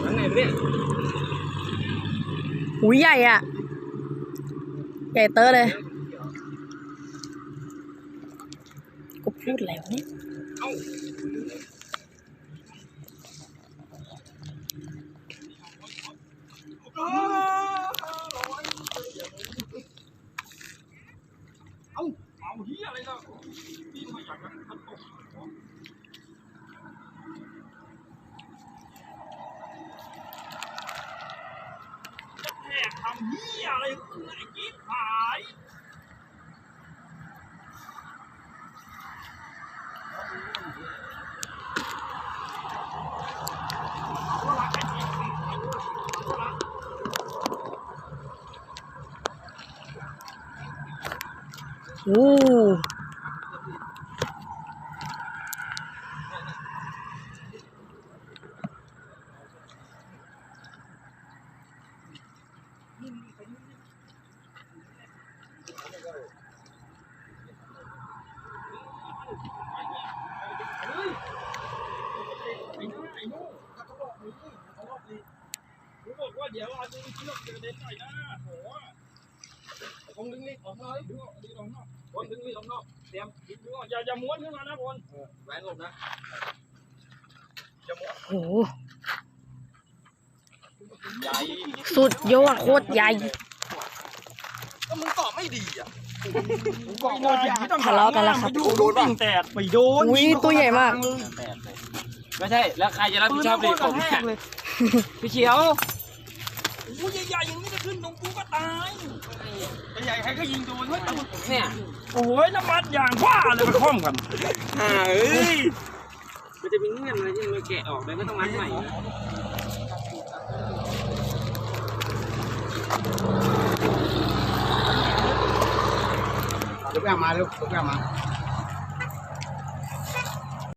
หลังไหนเนี่ย หูยใหญ่อะใหญ่เตอเลย กูพูดอะไรวะเนี่ย เอ้าเอ้าเอาเฮียอะไรล่ะนี่มาอยากจะทำตก แหกทำเฮียอะไรไอ้กิ๊ บหายโอ้ไอ้หน้าไอ้โน่ถ้าเขาบอกมึงเขาบอกมึงกูบอกว่าเดี๋ยวอาจจะมีเชือกกระเด็นใส่หน้าโหคงดึงนี่ออกหน่อยดึงออกดึงออกนอกคนดึงนี่ออกนอกเตรียมดึงออกอย่าอย่าม้วนขึ้นมานะคนแหวนหลบนะอย่าม้วนโหใหญ่สุดยอดโคตรใหญ่ก็มึงตอบไม่ดีอะ ผมบอกว่าอย่าไม่ต้องทะเลาะกันแล้วครับไปดูโดนบ้างแตกไปโดนอุ้ยตัวใหญ่มาก ไม่ใช่ แล้วใครจะรับผิดชอบดิผมแรเนี่ยกเลยพี่เขียวกูใหญ่ๆอย่างนี้จะขึ้นตรงกูก็ตายใหญ่ใครก็ยิงโดนเฮ้ยแต่เนี่ยโอ้ยน้ำมันอย่างว่าเลยมันคล่อมกันอ่าเอ้ยมันจะมีเงื่อนอะไรที่มันแกะออกเลยก็ต้องมัดใหม่ ยกแก้วมาเร็วยกแก้วมา